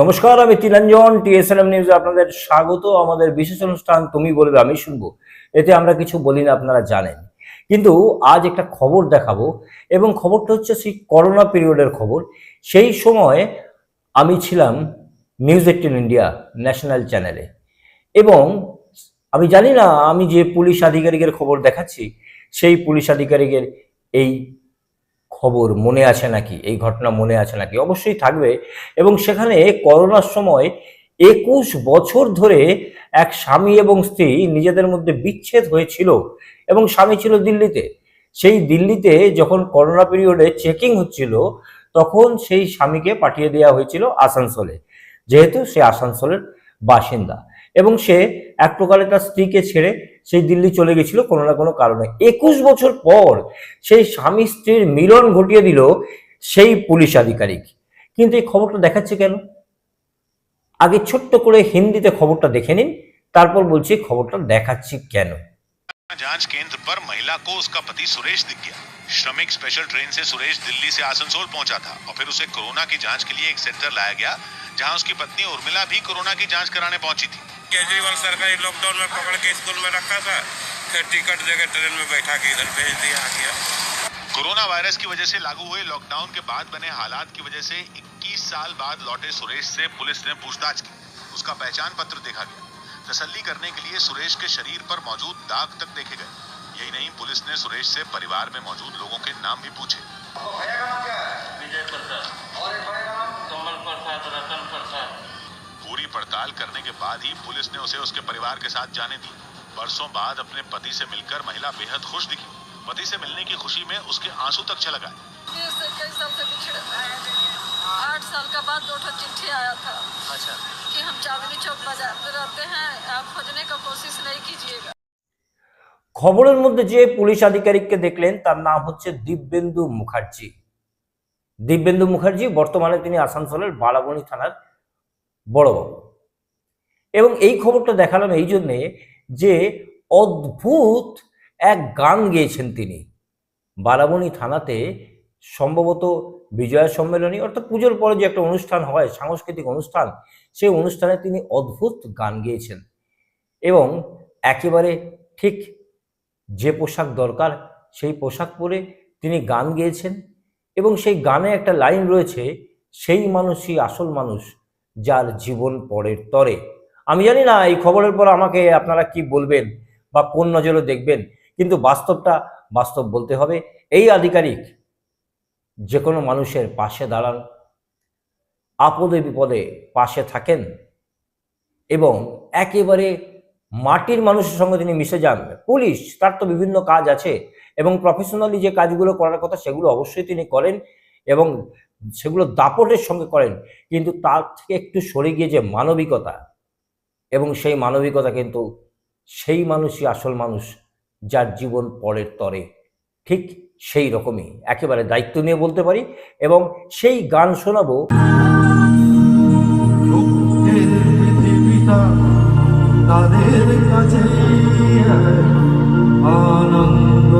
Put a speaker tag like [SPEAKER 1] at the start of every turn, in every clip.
[SPEAKER 1] নমস্কার, আমি তিলাঞ্জন টিএসএলএম নিউজে আপনাদের স্বাগত। আমাদের বিশেষ অনুষ্ঠান তুমি বলবে, আমি শুনব। এতে আমরা কিছু বলি না, আপনারা জানেন। কিন্তু আজ একটা খবর দেখাবো, এবং খবরটা হচ্ছে সেই করোনা পিরিয়ডের খবর। সেই সময় আমি ছিলাম নিউজ এইটিন ইন্ডিয়া ন্যাশনাল চ্যানেলে। এবং আমি জানি না, আমি যে পুলিশ আধিকারিকের খবর দেখাচ্ছি, সেই পুলিশ আধিকারিকের এই খবর মনে আছে নাকি? এই ঘটনা মনে আছে নাকি? অবশ্যই থাকবে। এবং সেখানে করোনার সময় একুশ বছর ধরে এক স্বামী এবং স্ত্রী নিজেদের মধ্যে বিচ্ছেদ হয়েছিল এবং স্বামী ছিল দিল্লিতে। সেই দিল্লিতে যখন করোনা পিরিয়ডে চেকিং হচ্ছিল, তখন সেই স্বামীকে পাঠিয়ে দেওয়া হয়েছিল আসানসোলে। যেহেতু সে আসানসোলের বাসিন্দা। এবং সে এক প্রকারে তার স্ত্রীকে ছেড়ে সেই দিল্লি চলে গেছিল কোনো না কোনো কারণে। একুশ বছর পর সেই স্বামী স্ত্রীর মিলন ঘটিয়ে দিল সেই পুলিশ আধিকারিক। কিন্তু এই খবরটা দেখাচ্ছে কেন? আগে ছোট্ট করে হিন্দিতে খবরটা দেখে নিন, তারপর বলছি খবরটা দেখাচ্ছি কেন?
[SPEAKER 2] जाँच केंद्र पर महिला को उसका पति सुरेश दिख गया। श्रमिक स्पेशल ट्रेन से सुरेश दिल्ली से आसनसोल पहुँचा था और फिर उसे कोरोना की जाँच के लिए एक सेंटर लाया गया जहाँ उसकी पत्नी उर्मिला भी कोरोना की जाँच कराने पहुँची थी।
[SPEAKER 3] केजरीवाल सरकारी लॉकडाउन में पकड़ के स्कूल में रखा था फिर टिकट देकर ट्रेन में बैठा के इधर भेज दिया गया।
[SPEAKER 2] कोरोना वायरस की वजह से लागू हुए लॉकडाउन के बाद बने हालात की वजह से 21 साल बाद लौटे सुरेश से पुलिस ने पूछताछ की। उसका पहचान पत्र देखा गया। तसल्ली करने के लिए सुरेश के शरीर पर मौजूद दाग तक देखे गए। यही नहीं पुलिस ने सुरेश से परिवार में मौजूद लोगों के नाम भी पूछे।
[SPEAKER 3] विजय प्रसाद। और कमल प्रसाद रतन प्रसाद।
[SPEAKER 2] पूरी पड़ताल करने के बाद ही पुलिस ने उसे उसके परिवार के साथ जाने दी। बरसों बाद अपने पति से मिलकर महिला बेहद खुश दिखी। पति से मिलने की खुशी में उसके आँसू तक छलक आए
[SPEAKER 4] देश से कई साल से बिछड़े आठ साल का बाद दो ठो चिट्ठी आया था
[SPEAKER 1] আচ্ছা
[SPEAKER 4] कि हम चांदनी चौक बाजार में रहते हैं आप खोजने का कोशिश नहीं कीजिएगा
[SPEAKER 1] খবরের মধ্যে যে পুলিশ আধিকারিককে দেখলেন তার নাম হচ্ছে দিব্যেন্দু মুখার্জি দিব্যেন্দু মুখার্জি বর্তমানে তিনি আসানসোলের বালাবনী থানার বড়বাবু এবং এই খবরটা দেখালাম এই জন্যে যে অদ্ভুত এক গান গেয়েছেন তিনি বালাবনী থানাতে সম্ভবত বিজয়া সম্মেলনী, অর্থাৎ পুজোর পরে যে একটা অনুষ্ঠান হয়, সাংস্কৃতিক অনুষ্ঠান, সেই অনুষ্ঠানে তিনি অদ্ভুত গান গেয়েছেন। এবং একেবারে ঠিক যে পোশাক দরকার, সেই পোশাক পরে তিনি গান গেয়েছেন। এবং সেই গানে একটা লাইন রয়েছে, সেই মানুষই আসল মানুষ যার জীবন পরের তরে। আমি জানি না, এই খবরের পর আমাকে আপনারা কি বলবেন বা কোন নজরে দেখবেন, কিন্তু বাস্তবটা বাস্তব বলতে হবে। এই আধিকারিক যে কোনো মানুষের পাশে দাঁড়ান, আপদে বিপদে পাশে থাকেন এবং একেবারে মাটির মানুষের সঙ্গে তিনি মিশে যান। পুলিশ, তার তো বিভিন্ন কাজ আছে এবং প্রফেশনালি যে কাজগুলো করার কথা সেগুলো অবশ্যই তিনি করেন এবং সেগুলো দাপটের সঙ্গে করেন, কিন্তু তার থেকে একটু সরে গিয়ে যে মানবিকতা এবং সেই মানবিকতা কিন্তু সেই মানুষই আসল মানুষ যার জীবন পরের তরে। ঠিক সেই রকমই একেবারে দায়িত্ব নিয়ে বলতে পারি এবং সেই গান শোনাবো।
[SPEAKER 5] আনন্দ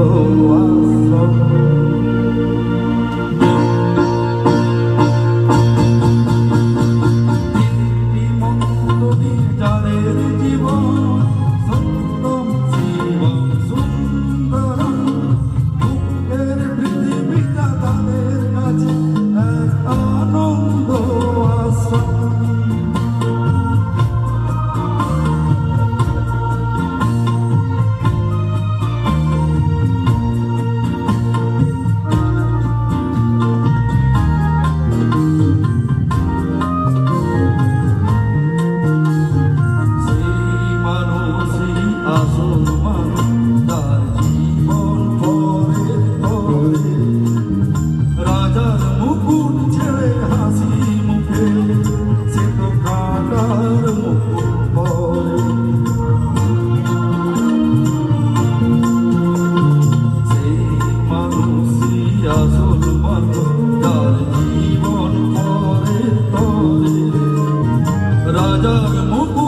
[SPEAKER 5] Mỗi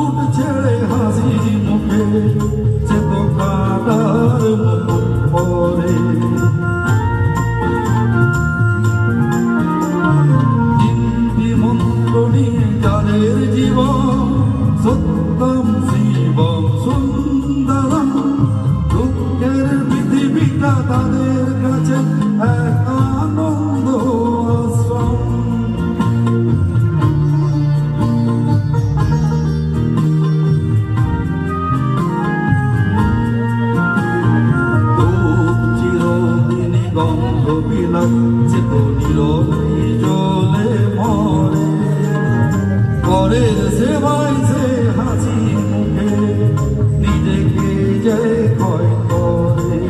[SPEAKER 5] জয় কয় করে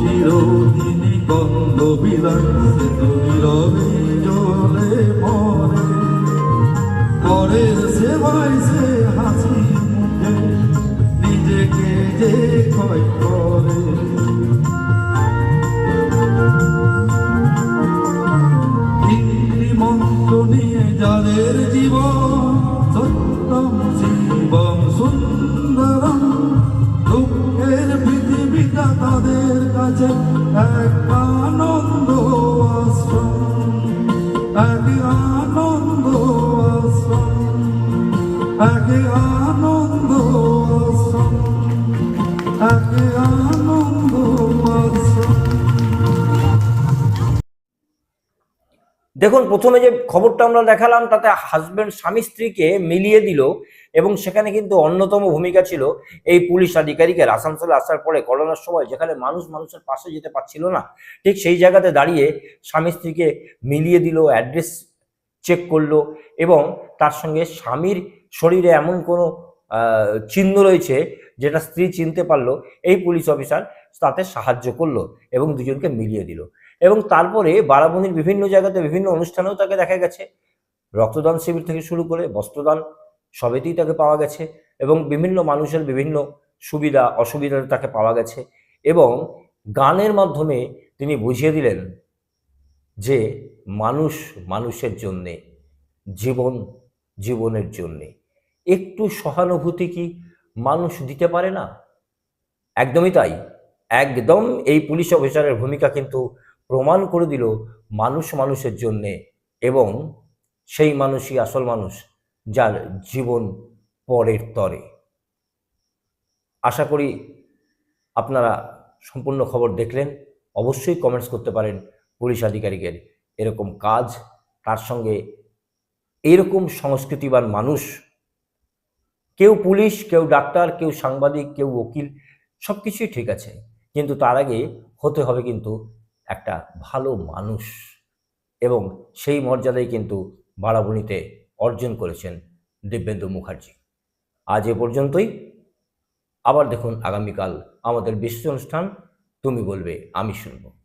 [SPEAKER 5] চিরদিনী গন্ধ বিলাসে তুমি রবে জলে পরে সে হাসি নিজেকে যে কয় শিবম সুন্দরম তাদের কাছে এক আনন্দ আশ্রম আনন্দ আশ্রম আনন্দ আশ্রম
[SPEAKER 1] দেখুন, প্রথমে যে খবরটা আমরা দেখালাম, তাতে হাজব্যান্ড স্বামী স্ত্রীকে মিলিয়ে দিল এবং সেখানে কিন্তু অন্যতম ভূমিকা ছিল এই পুলিশ আধিকারিকের। আসানসোলে আসার পরে করোনার সময় যেখানে মানুষ মানুষের পাশে যেতে পারছিল না, ঠিক সেই জায়গাতে দাঁড়িয়ে স্বামী স্ত্রীকে মিলিয়ে দিল অ্যাড্রেস চেক করল এবং তার সঙ্গে স্বামীর শরীরে এমন কোনো চিহ্ন রয়েছে যেটা স্ত্রী চিনতে পারল। এই পুলিশ অফিসার তাতে সাহায্য করল এবং দুজনকে মিলিয়ে দিল। এবং তারপরে বারাবণীর বিভিন্ন জায়গাতে বিভিন্ন অনুষ্ঠানেও তাকে দেখা গেছে। রক্তদান শিবির থেকে শুরু করে বস্ত্রদান সবেতেই তাকে পাওয়া গেছে এবং বিভিন্ন মানুষের বিভিন্ন সুবিধা অসুবিধাতে তাকে পাওয়া গেছে এবং গানের মাধ্যমে তিনি বুঝিয়ে দিলেন যে মানুষ মানুষের জন্যে, জীবন জীবনের জন্যে। একটু সহানুভূতি কি মানুষ দিতে পারে না? একদমই তাই। একদম এই পুলিশ অফিসারের ভূমিকা কিন্তু প্রমাণ করে দিল মানুষ মানুষের জন্যে এবং সেই মানুষই আসল মানুষ যার জীবন পরের তরে। আশা করি আপনারা সম্পূর্ণ খবর দেখলেন। অবশ্যই কমেন্টস করতে পারেন পুলিশ আধিকারিকের এরকম কাজ। তার সঙ্গে এরকম সংস্কৃতিবান মানুষ, কেউ পুলিশ, কেউ ডাক্তার, কেউ সাংবাদিক, কেউ উকিল সব কিছুই ঠিক আছে। কিন্তু তার আগে হতে হবে কিন্তু একটা ভালো মানুষ। এবং সেই মর্যাদাই কিন্তু বারাবণীতে অর্জন করেছেন দিব্যেন্দু মুখার্জি। আজ এ পর্যন্তই। আবার দেখুন আগামীকাল আমাদের বিশ্ব অনুষ্ঠান, তুমি বলবে, আমি শুনব।